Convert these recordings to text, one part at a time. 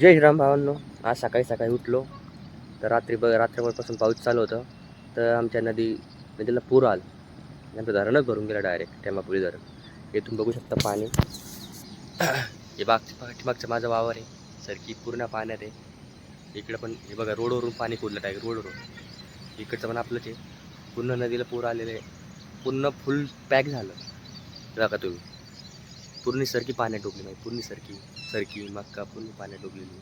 जय श्रीराम भावांनो आज सकाळी सकाळी उठलो. तर रात्री ब रात्रभरपासून पाऊस चालू होतं. तर आमच्या नदी नदीला पूर आला. आमचं धरणच भरून गेलं डायरेक्ट टेमापुरी धरण. येथून बघू शकता पाणी. हे बाग पाठीमागचं माझं वावर आहे. सरकी पूर्ण पाण्यात आहे. इकडं पण हे बघा रोडवरून पाणी कुदलं डायरेक्ट रोडवरून. इकडचं पण आपलंच आहे. पूर्ण नदीला पूर आलेलं आहे. पूर्ण फुल पॅक झालं. बघा तुम्ही. पूर्ण सरकी पाण्यात डुबली नाही. पूर्ण सरकी सरकी मक्का पूर्ण पाण्यात डुबलेली.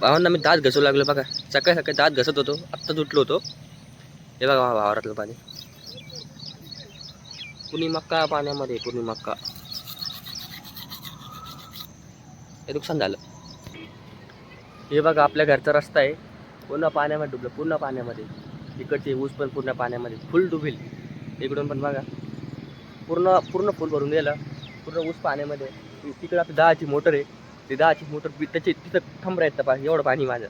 भावांना मी दात घसू लागलो बघा. सकाळी सकाळी दात घसत होतो. आत्ताच उठलो होतो. हे बघा वावरातलं पाणी. पूर्ण मक्का पाण्यामध्ये पूर्ण मक्का. हे नुकसान झालं. हे बघा आपल्या घरचा रस्ता आहे. पूर्ण पाण्यामध्ये डुबलं. पूर्ण पाण्यामध्ये. इकडचे ऊस पण पूर्ण पाण्यामध्ये फुल डुबेल. इकडून पण बघा. पूर्ण पूर्ण फुल भरून गेलं. पूर्ण ऊस पाण्यामध्ये. तिकडं आपली दहाची मोटर आहे. ती दहाची मोटर बी- त्याची तिथं थांब येतं पा एवढं पाणी माझं.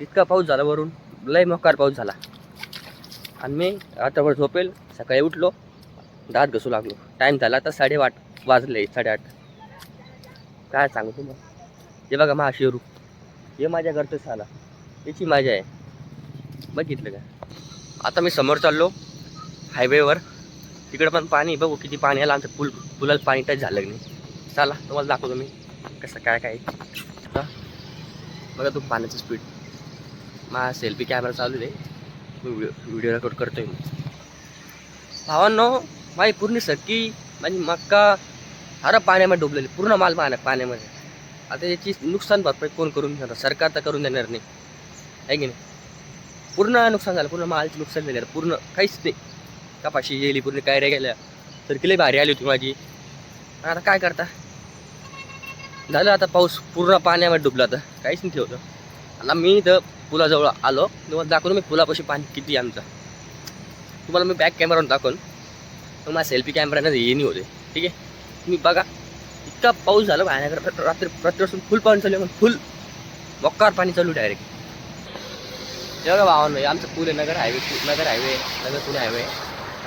इतका पाऊस झाला वरून. लय मोकार पाऊस झाला. आणि मी रात्रभर झोपेल. सकाळी उठलो. दात घसू लागलो. टाईम झाला आता साडेआठ वाजले साडेआठ. काय सांगू तुम्हाला? हे बघा मा शेरू हे माझ्या घरचं झाला याची मजा आहे. बघितलं का? आता मी समोर चाललो. हायवेवर तिकडं पण पाणी बघू किती पाणी आलं आमचं पूल पुलाला पाणी टच झालं नाही. चला तुम्हाला दाखवतो मी कसं काय काय. बघा तू पाण्याचं स्पीड माझा सेल्फी कॅमेरा चालू आहे. मी व्हिडिओ व्हिडिओ रेकॉर्ड करतोय मी. भावांनो माझी पूर्ण सकी माझी मक्का हर पाण्यामध्ये डुबलेली पूर्ण माल पाण्या पाण्यामध्ये. आता याची नुकसान भरपाई कोण करून देणार सरकार तर करून देणार नाही. आहे की नाही? पूर्ण नुकसान झालं पूर्ण मालचं नुकसान झालं पूर्ण काहीच नाही. कपाशी गेली पूर्ण कायऱ्या गेल्या तर किती भारी आली होती माझी. आता काय करता? झालं आता पाऊस पूर्ण पाण्यामध्ये डुबला आता काहीच नाही ठेवलं. आता मी इथं पुलाजवळ आलो. तुम्हाला दाखवून मी पुलापाशी पाणी किती आहे आमचं. तुम्हाला मी बॅक कॅमेरावर दाखवून मग माझ्या सेल्फी कॅमेऱ्यानं हे नाही होते. ठीक आहे? तुम्ही बघा. इतका पाऊस झाला भयानक. रात्री रात्रीपासून फुल पाणी चालू आहे फुल मोक्कार पाणी चालू डायरेक्ट एवढं भावानं आमचं पूल आहे Nagar highway Nagar highway Nagar Pune highway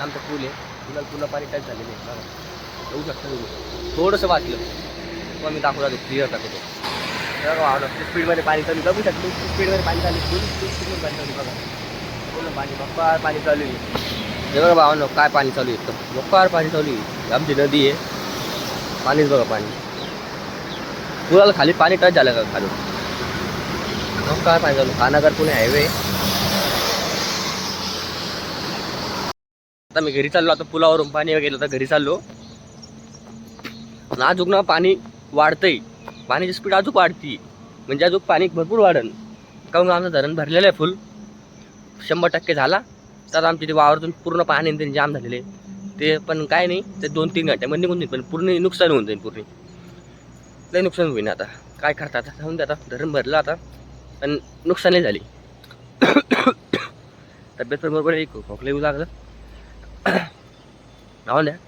आमचं पूल आहे. पुलाला पूर्ण पाणी टच झालेलं आहे. बघा. येऊ शकता तुम्ही. थोडंसं वाचलं. मग मी दाखवला तो क्लिअर दाखवतो तेव्हा स्पीडमध्ये पाणी चालू बघू शकतो. स्पीडमध्ये पाणी चालू फुल फुल स्पीडमध्ये पाणी चालू बघा. पूर्ण पाणी बप्पार पाणी चालू आहे. हे बघा भावानं काय पाणी चालू आहे एकदम. बप्पार पाणी चालू आहे. आमची नदी आहे. पाणीच बघा पाणी. पुराला खाली पाणी टच झालं का खालून? मग काय पाहिजे खानागर पुणे हायवे आता मी घरी चाललो आता पुलावरून पाणी वगैरे तर घरी चाललो. अजून ना पाणी वाढतंय. पाण्याची स्पीड अजून वाढती. म्हणजे अजून पाणी भरपूर वाढन. काहून आमचं धरण भरलेलं आहे फुल शंभर टक्के झाला. तर आमच्या ते वावरातून पूर्ण पाणी आणि जाम झालेले ते पण काय नाही ते दोन तीन घंट्यामध्ये निघून जाईल पण पूर्ण नुकसान होऊन जाईल पूर्ण. लय नुकसान होईन आता. काय करता आता? जाऊन आता. धरण भरलं आता. पण नुकसानही झाली. तब्येत पण बरोबर एक खोकलं येऊ लागलं. Olha,